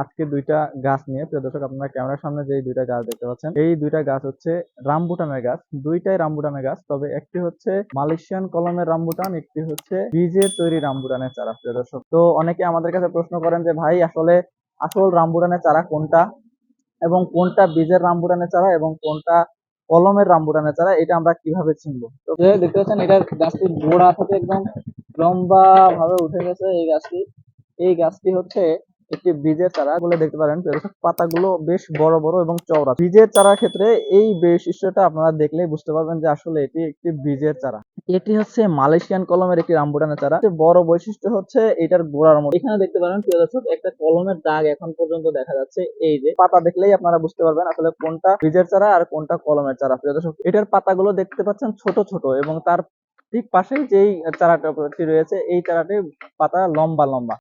আজকে দুইটা গাছ নিয়ে, প্রিয় দর্শক, আপনারা ক্যামেরার সামনে যে দুইটা গাছ দেখতে পাচ্ছেন, এই দুইটা গাছ হচ্ছে রামবুটানের গাছ। দুইটাই রামবুটানের গাছ, তবে একটি হচ্ছে মালয়েশিয়ান কলমের রামবুটান, একটি হচ্ছে বীজের তৈরি রামবুটানের চারা, প্রিয় দর্শক। তো অনেকে আমাদের কাছে প্রশ্ন করেন যে, ভাই, আসলে আসল রামবুটানের চারা কোনটা? এবং কোনটা বীজের রামবুটানের চারা এবং কোনটা কলমের রামবুটানের চারা? এটা আমরা কীভাবে চিনবো? তো দেখতে পাচ্ছেন, এটা গাছটির গোড়া থেকে একদম লম্বা ভাবে উঠে গেছে, এই গাছটি। এই গাছটি হচ্ছে একটি বীজের চারা বলে দেখতে পারেন। পাতাগুলো বেশ বড় বড় এবং চওড়া। বীজের চারার ক্ষেত্রে এই বৈশিষ্ট্যটা আপনারা দেখলেই বুঝতে পারবেন যে আসলে এটি একটি বীজের চারা। এটি হচ্ছে মালয়েশিয়ান কলমের একটি রামবুটানের চারা। বড় বৈশিষ্ট্য হচ্ছে এটার গোড়ার মধ্যে এখানে দেখতে পারেন, প্রিয় দর্শক, একটা কলমের দাগ এখন পর্যন্ত দেখা যাচ্ছে। এই যে পাতা দেখলেই আপনারা বুঝতে পারবেন আসলে কোনটা বীজের চারা আর কোনটা কলমের চারা, প্রিয় দর্শক। এটার পাতাগুলো দেখতে পাচ্ছেন ছোট ছোট এবং তার ঠিক পাশেই যেই চারাটা রয়েছে, এই চারাটির পাতা লম্বা লম্বা।